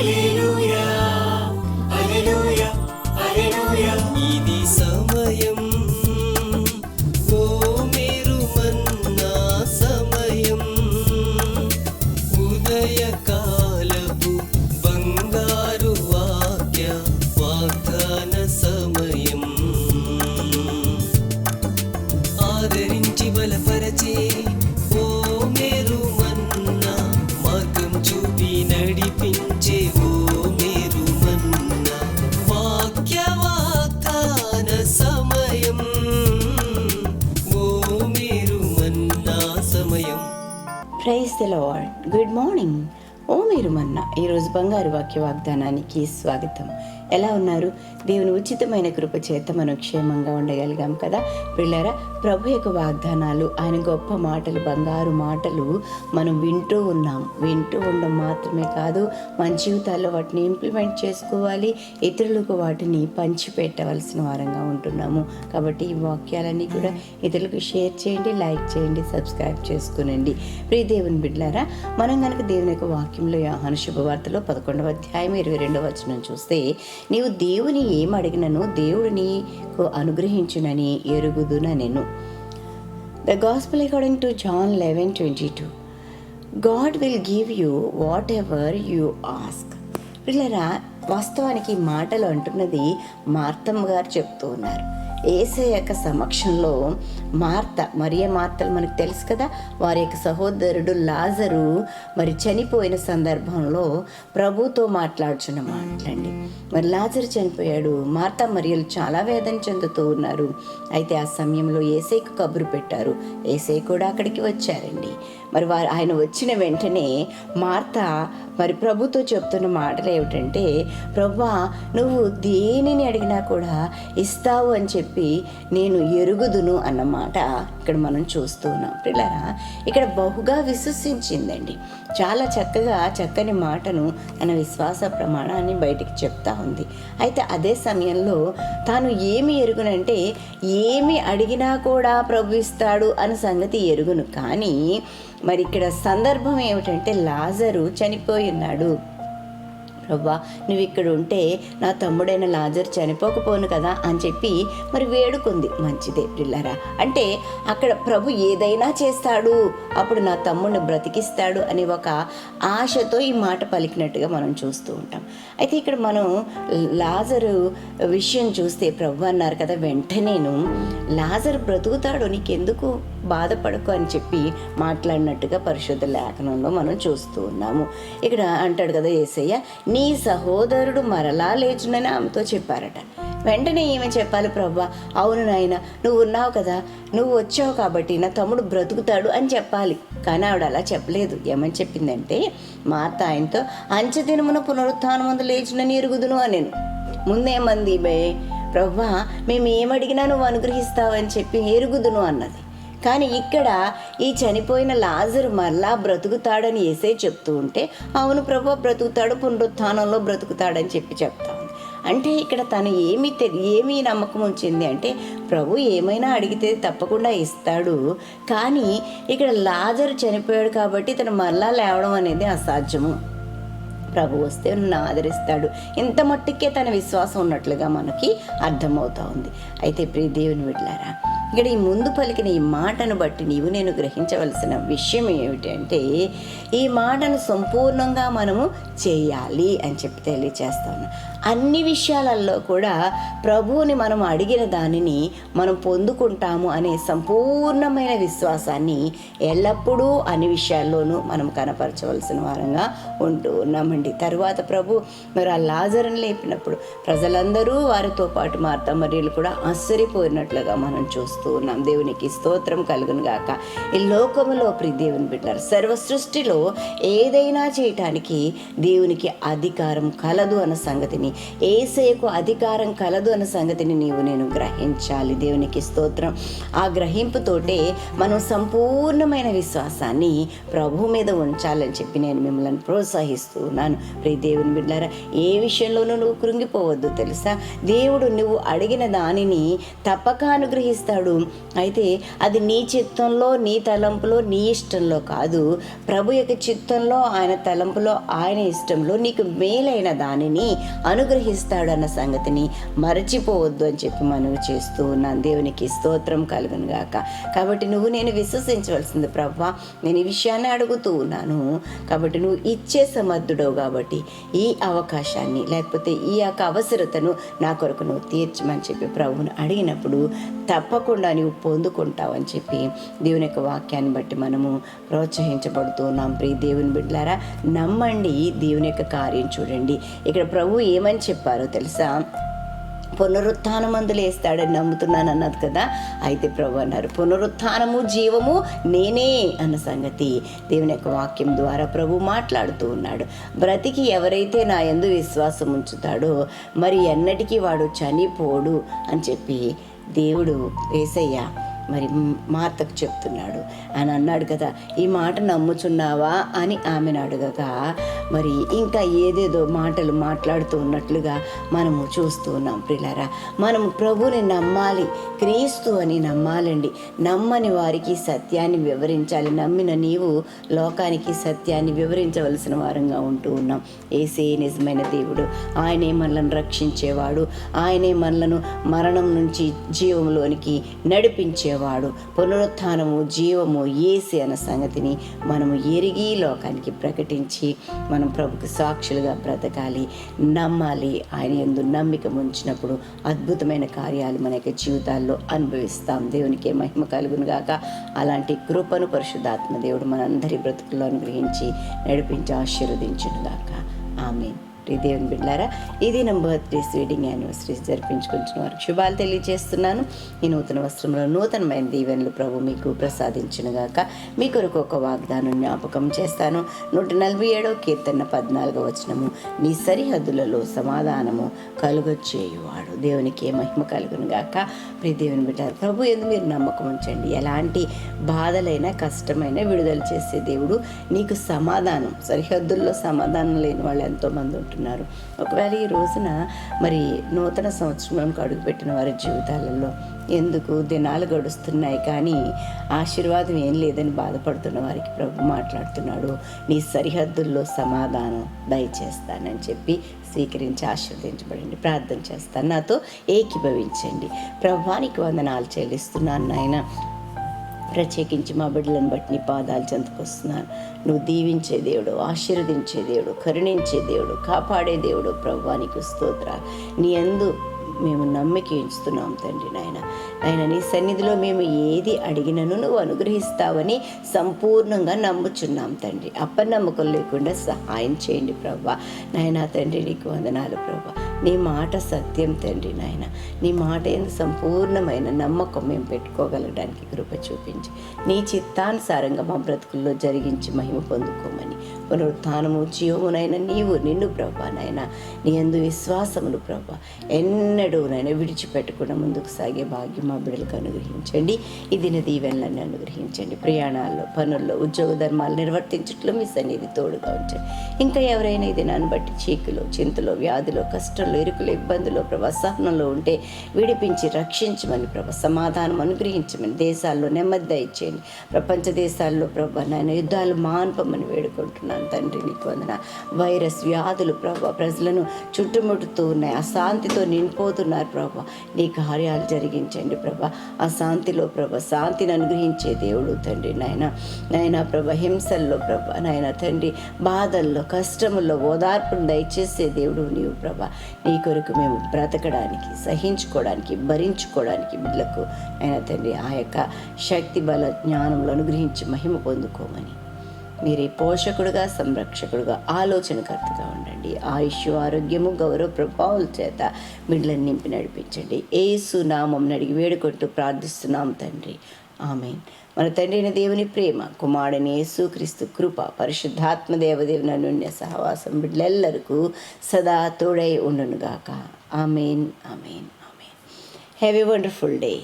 一路。praise the Lord good morning ఓ మీరు manna ఈరోజు బంగారు వాక్య వాగ్దానానికి స్వాగతం. ఎలా ఉన్నారు? దేవుని ఉచితమైన కృప చేత మనం క్షేమంగా ఉండగలిగాం కదా. పిల్లరా ప్రభు యొక్క వాగ్దానాలు ఆయన గొప్ప మాటలు బంగారు మాటలు మనం వింటూ ఉన్నాం. వింటూ ఉండడం మాత్రమే కాదు మన జీవితాల్లో వాటిని ఇంప్లిమెంట్ చేసుకోవాలి. ఇతరులకు వాటిని పంచిపెట్టవలసిన వారంగా ఉంటున్నాము. కాబట్టి ఈ వాక్యాలన్నీ కూడా ఇతరులకు షేర్ చేయండి లైక్ చేయండి సబ్స్క్రైబ్ చేసుకునండి. ప్రియ దేవుని బిడ్లారా మనం కనుక దేవుని యొక్క వాక్యంలో యోహాను శుభవార్తలో పదకొండవ అధ్యాయం ఇరవై రెండవ వచనం చూస్తే నీవు దేవుని ఏం అడిగినను దేవుడు నీకు అనుగ్రహించునని ఎరుగుదున నేను. The gospel according to John eleven twenty two God will give you whatever you ask పిల్లరా వాస్తవానికి మాటలు అంటున్నది మార్తమ్మ గారు చెప్తూ ఉన్నారు. ఏసే యొక్క సమక్షంలో మార్త మరియ మార్తలు మనకు తెలుసు కదా? వారి యొక్క సహోదరుడు లాజరు మరి చనిపోయిన సందర్భంలో ప్రభుతో మాట్లాడుచున్న మాటలండి. మరి లాజరు చనిపోయాడు. మార్త మరియలు చాలా వేదన చెందుతూ ఉన్నారు. అయితే ఆ సమయంలో ఏసైకు కబురు పెట్టారు. ఏసై కూడా అక్కడికి వచ్చారండి. మరి వారు ఆయన వచ్చిన వెంటనే మార్త మరి ప్రభుతో చెప్తున్న మాటలు ఏమిటంటే ప్రభా నువ్వు దేనిని అడిగినా కూడా ఇస్తావు అని చెప్పి నేను ఎరుగుదును అన్నమాట ఇక్కడ మనం చూస్తూ ఉన్నాం. పిల్లరా ఇక్కడ బహుగా విశ్వసించిందండి. చాలా చక్కగా చక్కని మాటను తన విశ్వాస ప్రమాణాన్ని బయటికి చెప్తా ఉంది. అయితే అదే సమయంలో తాను ఏమి ఎరుగునంటే ఏమి అడిగినా కూడా ప్రభు ఇస్తాడు అన్న సంగతి ఎరుగును. కానీ మరి ఇక్కడ సందర్భం ఏమిటంటే లాజరు చనిపోయి ఉన్నాడు. ప్రభా నువ్వు ఇక్కడ ఉంటే నా తమ్ముడైన లాజర్ చనిపోకపోను కదా అని చెప్పి మరి వేడుకుంది. మంచిదే పిల్లరా. అంటే అక్కడ ప్రభు ఏదైనా చేస్తాడు అప్పుడు నా తమ్ముడిని బ్రతికిస్తాడు అనే ఒక ఆశతో ఈ మాట పలికినట్టుగా మనం చూస్తూ ఉంటాం. అయితే ఇక్కడ మనం లాజరు విషయం చూస్తే ప్రభు అన్నారు కదా వెంటనేను లాజర్ బ్రతుకుతాడు నీకెందుకు? బాధపడకు అని చెప్పి మాట్లాడినట్టుగా పరిశుద్ధ లేఖనంలో మనం చూస్తూ ఉన్నాము. ఇక్కడ అంటాడు కదా ఏసయ్య నీ సహోదరుడు మరలా లేచునని ఆమెతో చెప్పారట. వెంటనే ఏమి చెప్పాలి ప్రభా అవును నాయన నువ్వు ఉన్నావు కదా నువ్వు వచ్చావు కాబట్టి నా తమ్ముడు బ్రతుకుతాడు అని చెప్పాలి. కానీ ఆవిడ అలా చెప్పలేదు. ఏమని చెప్పిందంటే మాత ఆయనతో అంచెదినమున దినమున లేచునని ఎరుగుదును అని ముందేమంది బే ప్రభా మేము ఏమడిగినా నువ్వు అనుగ్రహిస్తావని చెప్పి ఎరుగుదును అన్నది. కానీ ఇక్కడ ఈ చనిపోయిన లాజరు మరలా బ్రతుకుతాడని ఏసే చెప్తూ ఉంటే అవును ప్రభు బ్రతుకుతాడు పునరుత్థానంలో బ్రతుకుతాడని చెప్పి చెప్తా ఉంది. అంటే ఇక్కడ తను ఏమి తె ఏమి నమ్మకం ఉంచింది అంటే ప్రభు ఏమైనా అడిగితే తప్పకుండా ఇస్తాడు. కానీ ఇక్కడ లాజరు చనిపోయాడు కాబట్టి తను మరలా లేవడం అనేది అసాధ్యము. ప్రభు వస్తే నన్ను ఆదరిస్తాడు. ఇంత మట్టుకే తన విశ్వాసం ఉన్నట్లుగా మనకి అర్థమవుతా ఉంది. అయితే ప్రియ దేవుని విడ్లారా ఇక్కడ ఈ ముందు పలికిన ఈ మాటను బట్టి నీవు నేను గ్రహించవలసిన విషయం ఏమిటంటే ఈ మాటను సంపూర్ణంగా మనము చేయాలి అని చెప్పి తెలియచేస్తాను అన్ని విషయాలలో కూడా ప్రభువుని మనం అడిగిన దానిని మనం పొందుకుంటాము అనే సంపూర్ణమైన విశ్వాసాన్ని ఎల్లప్పుడూ అన్ని విషయాల్లోనూ మనం కనపరచవలసిన వారంగా ఉంటూ ఉన్నామండి. తరువాత ప్రభు మరి ఆ లాజర్ని లేపినప్పుడు ప్రజలందరూ వారితో పాటు మార్తా మరియులు కూడా ఆశ్చర్యపోయినట్లుగా మనం చూస్తూ ఉన్నాం. దేవునికి స్తోత్రం కలుగును గాక. ఈ లోకంలో ప్రి దేవుని బిడ్డారు సర్వ సృష్టిలో ఏదైనా చేయటానికి దేవునికి అధికారం కలదు అన్న సంగతిని ఏసయకు అధికారం కలదు అన్న సంగతిని నీవు నేను గ్రహించాలి. దేవునికి స్తోత్రం. ఆ గ్రహింపుతోటే మనం సంపూర్ణమైన విశ్వాసాన్ని ప్రభు మీద ఉంచాలని చెప్పి నేను మిమ్మల్ని ప్రోత్సహిస్తూ ఉన్నాను. ప్రియ దేవుని బిడ్డారా ఏ విషయంలోనూ నువ్వు కృంగిపోవద్దు తెలుసా? దేవుడు నువ్వు అడిగిన దానిని తప్పక అనుగ్రహిస్తాడు. అయితే అది నీ చిత్తంలో నీ తలంపులో నీ ఇష్టంలో కాదు. ప్రభు యొక్క చిత్తంలో ఆయన తలంపులో ఆయన ఇష్టంలో నీకు మేలైన దానిని అనుగ్రహిస్తాడన్న సంగతిని మరచిపోవద్దు అని చెప్పి మనవి చేస్తూ ఉన్నాను. దేవునికి స్తోత్రం కలుగును గాక. కాబట్టి నువ్వు నేను విశ్వసించవలసింది ప్రభా నేను ఈ విషయాన్ని అడుగుతూ ఉన్నాను. కాబట్టి నువ్వు ఇచ్చే సమర్థుడవు కాబట్టి ఈ అవకాశాన్ని లేకపోతే ఈ యొక్క అవసరతను నా కొరకు నువ్వు తీర్చమని చెప్పి ప్రభువుని అడిగినప్పుడు తప్పకుండా నువ్వు పొందుకుంటావని చెప్పి దేవుని యొక్క వాక్యాన్ని బట్టి మనము ప్రోత్సహించబడుతూ ఉన్నాం. ప్రియ దేవుని బిడ్డలారా నమ్మండి దేవుని యొక్క కార్యం చూడండి. ఇక్కడ ప్రభు అని చెప్పారు తెలుసా? పునరుత్థానమందు లేస్తాడని నమ్ముతున్నాను అన్నది కదా? అయితే ప్రభు అన్నారు పునరుత్నము జీవము నేనే అన్న సంగతి దేవుని యొక్క వాక్యం ద్వారా ప్రభు మాట్లాడుతూ ఉన్నాడు. బ్రతికి ఎవరైతే నా ఎందు విశ్వాసం ఉంచుతాడో మరి ఎన్నటికీ వాడు చనిపోడు అని చెప్పి దేవుడు వేసయ్య మరి మార్తకు చెప్తున్నాడు. అని అన్నాడు కదా ఈ మాట నమ్ముచున్నావా? అని ఆమెను అడగగా మరి ఇంకా ఏదేదో మాటలు మాట్లాడుతూ ఉన్నట్లుగా మనము చూస్తూ ఉన్నాం ప్రిలరా. మనము ప్రభుని నమ్మాలి క్రీస్తు అని నమ్మాలండి. నమ్మని వారికి సత్యాన్ని వివరించాలి. నమ్మిన నీవు లోకానికి సత్యాన్ని వివరించవలసిన వారంగా ఉంటూ ఉన్నాం. ఏసే నిజమైన దేవుడు. ఆయనే మనలను రక్షించేవాడు. ఆయనే మనలను మరణం నుంచి జీవంలోనికి నడిపించేవాడు పునరుత్థానము జీవము ఏసి అన్న సంగతిని మనము ఎరిగి లోకానికి ప్రకటించి మనం ప్రభుకి సాక్షులుగా బ్రతకాలి నమ్మాలి. ఆయన ఎందు నమ్మిక ఉంచినప్పుడు అద్భుతమైన కార్యాలు మన యొక్క జీవితాల్లో అనుభవిస్తాం. దేవునికి మహిమ కలుగును గాక. అలాంటి కృపను పరిశుద్ధాత్మ దేవుడు మనందరి బ్రతుకుల్లో అనుగ్రహించి నడిపించి ఆశీర్వదించును గాక. ఆమె ప్రియ దేవుని బిడ్డారా ఇది నా బర్త్డే స్వీడింగ్ యానివర్సరీస్ జరిపించుకుంటున్న వారికి శుభాలు తెలియజేస్తున్నాను. ఈ నూతన వస్త్రంలో నూతనమైన దీవెనలు ప్రభు మీకు ప్రసాదించునుగాక మీ కొరకు ఒక వాగ్దానం జ్ఞాపకం చేస్తాను. నూట నలభై ఏడో కీర్తన పద్నాలుగో వచనము నీ సరిహద్దులలో సమాధానము కలుగొచ్చేయువాడు దేవునికి మహిమ కలుగును గాక. ప్రియ దేవుని బిడ్డారు ప్రభు ఎందు మీరు నమ్మకం ఉంచండి. ఎలాంటి బాధలైనా కష్టమైన విడుదల చేసే దేవుడు నీకు సమాధానం సరిహద్దుల్లో సమాధానం లేని వాళ్ళు ఎంతోమంది ఉంటున్నారు ఒకవేళ ఈ రోజున మరి నూతన సంవత్సరంలోకి అడుగుపెట్టిన వారి జీవితాలలో ఎందుకు దినాలు గడుస్తున్నాయి? కానీ ఆశీర్వాదం ఏం లేదని బాధపడుతున్న వారికి ప్రభు మాట్లాడుతున్నాడు. నీ సరిహద్దుల్లో సమాధానం దయచేస్తానని చెప్పి స్వీకరించి ఆశీర్వదించబడండి. ప్రార్థన చేస్తాను. నాతో ఏకీభవించండి. ప్రభానికి వందనాలు చెల్లిస్తున్నాను నాయన. ప్రత్యేకించి మా బిడ్డలను బట్టి నీ పాదాలు చెందుకొస్తున్నాను నువ్వు దీవించే దేవుడు ఆశీర్వదించే దేవుడు కరుణించే దేవుడు కాపాడే దేవుడు ప్రభువానికి స్తోత్ర నీ అందు మేము నమ్మిక ఉంచుతున్నాం తండ్రి నాయన. ఆయన నీ సన్నిధిలో మేము ఏది అడిగినను నువ్వు అనుగ్రహిస్తావని సంపూర్ణంగా నమ్ముచున్నాం తండ్రి. అప్పనమ్మకం లేకుండా సహాయం చేయండి ప్రభా. నాయన తండ్రి నీకు వందనాలు ప్రభా. నీ మాట సత్యం తండ్రి నాయన. నీ మాట ఎందు సంపూర్ణమైన నమ్మకం మేము పెట్టుకోగలడానికి కృప చూపించి నీ చిత్తానుసారంగా మా బ్రతుకుల్లో జరిగించి మహిమ పొందుకోమని పునరుత్నము జీవమునైన నీవు నిన్ను ప్రభా నాయన. నీ అందు విశ్వాసమును ప్రభా. ఎన్నడూ నాయన విడిచిపెట్టకుండా ముందుకు సాగే భాగ్యం మా బిడ్డలకు అనుగ్రహించండి. ఈ దిన దీవెనలన్నీ అనుగ్రహించండి. ప్రయాణాల్లో పనుల్లో ఉద్యోగ ధర్మాలు నిర్వర్తించట్లో మీ సన్నిధి తోడుగా ఉంచండి. ఇంకా ఎవరైనా ఈ దినాన్ని బట్టి చీకులో చింతలో వ్యాధిలో కష్టంలో ఇరుకులో ఇబ్బందులో ప్రభా సహనంలో ఉంటే విడిపించి రక్షించమని ప్రభా సమాధానం అనుగ్రహించమని దేశాల్లో నెమ్మది దయచేయండి. ప్రపంచ దేశాల్లో ప్రభా నాయన యుద్ధాలు మాన్పమని వేడుకుంటున్నాను. తండ్రి నీకు వందన. వైరస్ వ్యాధులు ప్రభా ప్రజలను చుట్టుముట్టుతూ ఉన్నాయి. అశాంతితో నిండిపోతున్నారు ప్రభా. నీ కార్యాలు జరిగించండి ప్రభా. ఆ శాంతిలో ప్రభ శాంతిని అనుగ్రహించే దేవుడు తండ్రి నాయన. నాయన ప్రభ హింసల్లో ప్రభ నాయన తండ్రి బాధల్లో కష్టముల్లో ఓదార్పును దయచేసే దేవుడు నీవు ప్రభ. నీ కొరకు మేము బ్రతకడానికి సహించుకోవడానికి భరించుకోవడానికి బిడ్డలకు ఆయన తండ్రి ఆ యొక్క శక్తి బల జ్ఞానంలో అనుగ్రహించి మహిమ పొందుకోమని మీరే పోషకుడుగా సంరక్షకుడుగా ఆలోచనకర్తగా ఉండండి. ఆయుష్ ఆరోగ్యము గౌరవ ప్రభావాల చేత మిడ్లను నింపి నడిపించండి. ఏసు నామం అడిగి వేడుకుంటూ ప్రార్థిస్తున్నాం తండ్రి. ఆమె మన తండ్రి అయిన దేవుని ప్రేమ కుమారుని యేసు క్రీస్తు కృప పరిశుద్ధాత్మ దేవదేవుని అనుణ్య సహవాసం బిడ్డలెల్లరకు సదా తోడై ఉండునుగాక. Amen amen amen. Have a wonderful day